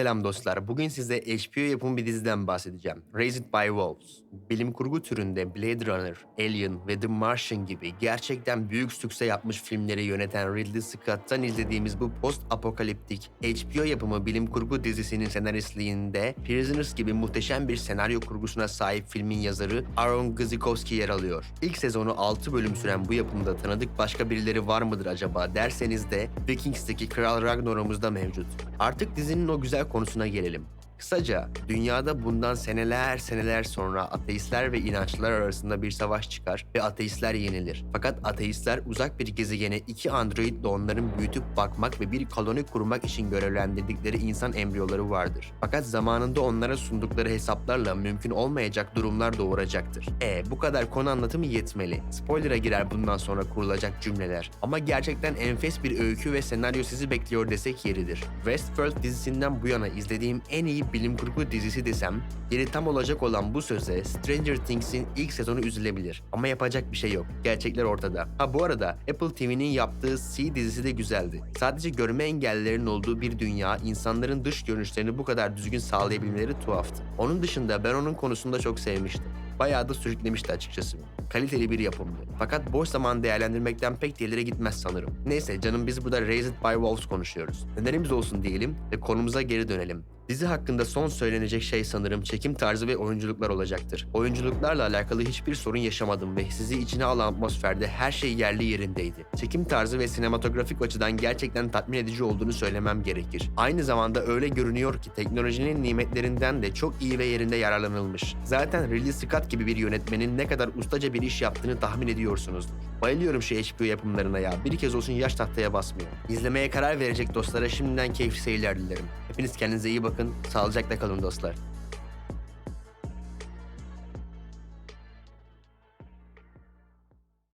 Selam dostlar. Bugün size HBO yapımı bir diziden bahsedeceğim. Raised by Wolves. Bilim kurgu türünde Blade Runner, Alien ve The Martian gibi gerçekten büyük sükse yapmış filmleri yöneten Ridley Scott'tan izlediğimiz bu post-apokaliptik HBO yapımı bilim kurgu dizisinin senaristliğinde Prisoners gibi muhteşem bir senaryo kurgusuna sahip filmin yazarı Aaron Gzikowski yer alıyor. İlk sezonu 6 bölüm süren bu yapımda tanıdık başka birileri var mıdır acaba derseniz de Vikings'teki Kral Ragnarok'umuz da mevcut. Artık dizinin o güzel konusuna gelelim. Kısaca dünyada bundan seneler seneler sonra ateistler ve inançlılar arasında bir savaş çıkar ve ateistler yenilir. Fakat ateistler uzak bir gezegene iki androidle onların büyütüp bakmak ve bir koloni kurmak için görevlendirdikleri insan embriyoları vardır. Fakat zamanında onlara sundukları hesaplarla mümkün olmayacak durumlar doğuracaktır. E bu kadar konu anlatımı yetmeli. Spoiler'a girer bundan sonra kurulacak cümleler. Ama gerçekten enfes bir öykü ve senaryo sizi bekliyor desek yeridir. Westworld dizisinden bu yana izlediğim en iyi bilim kurgu dizisi desem, yeri tam olacak olan bu söze Stranger Things'in ilk sezonu üzülebilir. Ama yapacak bir şey yok. Gerçekler ortada. Ha bu arada Apple TV'nin yaptığı C dizisi de güzeldi. Sadece görme engellilerin olduğu bir dünya insanların dış görünüşlerini bu kadar düzgün sağlayabilmeleri tuhaftı. Onun dışında ben onun konusunda çok sevmiştim. Bayağı da sürüklemişti açıkçası. Kaliteli bir yapımdı. Fakat boş zaman değerlendirmekten pek de ileri gitmez sanırım. Neyse canım biz burada Raised by Wolves konuşuyoruz. Nedenimiz olsun diyelim ve konumuza geri dönelim. Dizi hakkında son söylenecek şey sanırım çekim tarzı ve oyunculuklar olacaktır. Oyunculuklarla alakalı hiçbir sorun yaşamadım ve sizi içine alan atmosferde her şey yerli yerindeydi. Çekim tarzı ve sinematografik açıdan gerçekten tatmin edici olduğunu söylemem gerekir. Aynı zamanda öyle görünüyor ki teknolojinin nimetlerinden de çok iyi ve yerinde yararlanılmış. Zaten Ridley Scott gibi bir yönetmenin ne kadar ustaca bir iş yaptığını tahmin ediyorsunuzdur. Bayılıyorum şu HBO yapımlarına ya. Bir kez olsun yaş tahtaya basmıyor. İzlemeye karar verecek dostlara şimdiden keyifli seyirler dilerim. Hepiniz kendinize iyi bakın. Sağlıcakla kalın dostlar.